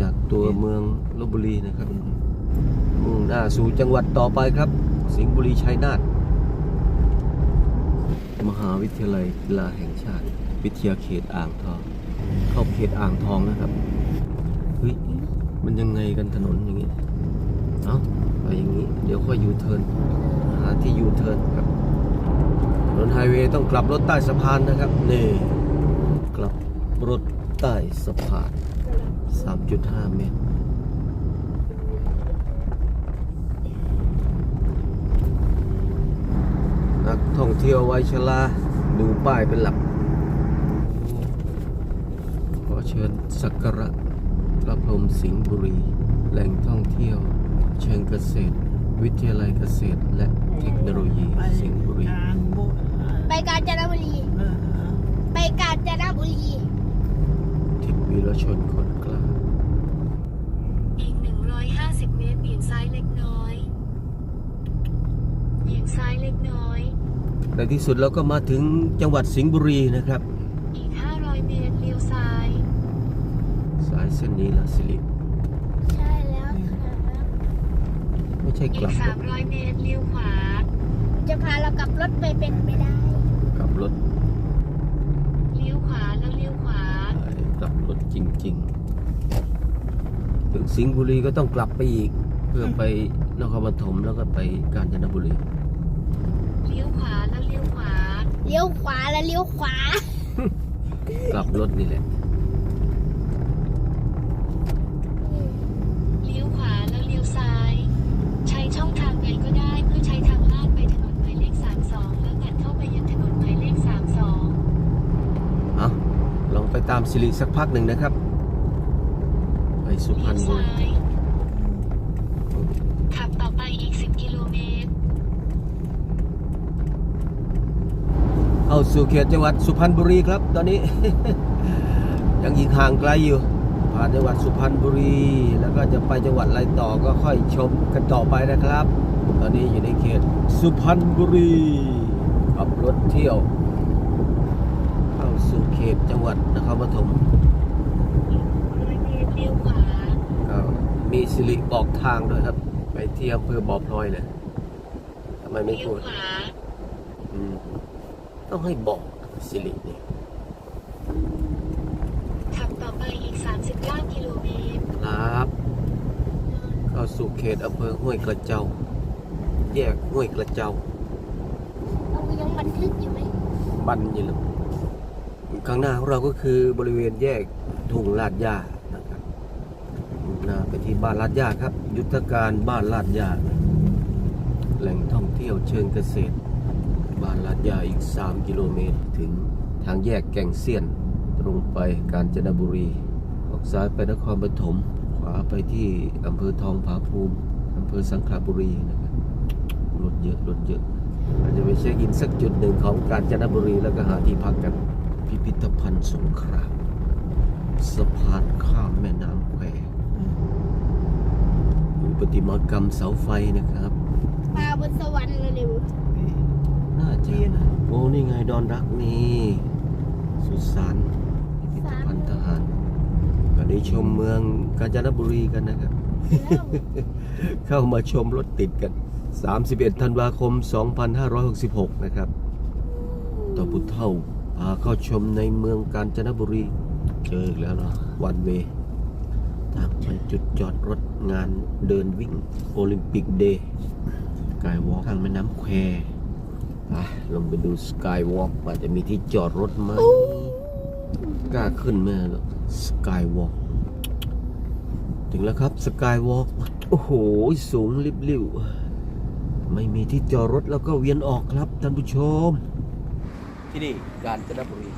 จากตัวเมืองลบบุรีนะครับมุ่งหน้าสู่จังหวัดต่อไปครับ สิงห์บุรีชัยนาทมหาวิทยาลัยกีฬาแห่งชาติ วิทยาเขตอ่างทอง เข้าเขตอ่างทองนะครับเฮ้ยมันยังไงกันถนนอย่างงี้เอ้าไปอย่างนี้ เดี๋ยวค่อยยูเทิร์นหาที่ยูเทิร์นครับถนนไฮเวย์ต้องกลับรถใต้สะพานนะครับนี่กลับรถใต้สะพาน 3.5เมตรนักท่องเที่ยววัยชราดูป้ายเป็นหลัก ขอเชิญสักการะพระพรหมสิงห์บุรี แหล่งท่องเที่ยว เชิงเกษตร วิทยาลัยเกษตร และเทคโนโลยีสิงห์บุรีการบุไปกาญจนบุรีเออไปกาญจนบุรีทิพย์วีรชนคนกล้า อีก 150 เมตรเบี่ยงซ้ายเล็กน้อย เบี่ยง ซ้ายเล็กน้อย ในที่สุดเราก็มาถึงจังหวัดสิงห์บุรีนะครับ อีก 500 เมตรเลี้ยวซ้าย สายเส้นนี้ละสิริใช่แล้วค่ะไม่ใช่อีกลัก บรถ300 เมตรเลี้ยวขวา จะพาเรากลับรถไปเป็นไม่ได้ กลับรถเลี้ยวขวาแล้วเลี้ยวขวาไปกลับรถจริง ๆ ถึงสิงห์บุรีก็ต้องกลับไปอีก เพื่อไปนครปฐมแล้วก็ไปกาญจนบุรี เลี้ยวขวาแล้วเลี้ยวขวา เลี้ยวขวาแล้วเลี้ยวขวา กลับรถนี่แหละ เลี้ยวขวาแล้วเลี้ยวซ้าย ใช้ช่องทางไหนก็ได้เพื่อใช้ทางลาดไปถนนหมายเลข32 แล้วตัดเข้าไปยังถนนหมายเลข32เอาลองไปตามสิริสักพักหนึ่งนะครับ ไปสุพรเลี้รยณวบุซ้ารีย ขับต่อไปอีก 10 กิโลเมตร เข้าสู่เขตจังหวัดสุพรรณบุรีครับ ตอนนี้ ยังอีกห่างไกลอยู่ ผ่านจังหวัดสุพรรณบุรี แล้วก็จะไปจังหวัดอะไรต่อก็ค่อยชมกันต่อไปนะครับ ตอนนี้อยู่ในเขตสุพรรณบุรีขับรถเที่ยว เข้าสู่เขตจังหวัดนครปฐมร้อยเมตรเลี้ยวขวาก็มีสิริบอกทางด้วยครับ ไปที่อำเภอบ่อพลอยเลยทำไมไม่เลี้ยพูวดขวาอืม ต้องให้บอกสิรินี่ขับต่อไปอีก 39 กิโลเมตรครับ เข้าสู่เขตอำเภอห้วยกระเจ้า แยกห้วยกระเจ้าเรายังบันทึกอยู่ไหมบันอยู่เลยข้างหน้าของเราก็คือบริเวณแยกทุ่งลาดย่านะครับมุ่งหน้าไปที่บ้านลาดย่าครับ ยุทธการบ้านลาดย่าแหล่งท่องเที่ยวเชิงเกษตร บ้านลาดย่าอีก 3 กิโลเมตร ถึงทางแยกแก่งเซียน ตรงไปกาญจนบุรีออกซ้ายไปนครปฐมขวาไปที่อำเภอทองผาภูมิอำเภอสังขละบุรีนะครับรถเยอะรถเยอะอาจจะไปเช็คอินสักจุดหนึ่งของกาญจนบุรีแล้วก็หาที่พักกันพิพิธภัณฑ์สงครามสะพานข้ามแม่น้ำแควดูประติมากรรมเสาไฟนะครับปลาบนสวรรค์เร็ว น่าจะนะโอ้นี่ไงดอนรักนี่สุสานพิพิธภัณฑ์ทหารก็ได้ชมเมืองกาญจนบุรีกันนะครับแล้วเข้ามาชมรถติดกัน 31 ธันวาคม 2566 นะครับต่อบุตเท่าพาเข้าชมในเมืองกาญจนบุรี เจออีกแล้วเนาะวันเวทางไปจุดจอดรถงานเดินวิ่งโอลิมปิกเดย์สกายวอล์กทางแม่น้ำแควอะ ลงไปดูสกายวอล์กว่าจะมีที่จอดรถไหมกล้าขึ้นไหมหรอสกายวอล์กถึงแล้วครับสกายวอล์กโอ้โห สูงลิบลิ่วไม่มีที่จอดรถแล้วก็เวียนออกครับท่านผู้ชม ที่นี่กาญจนบุรี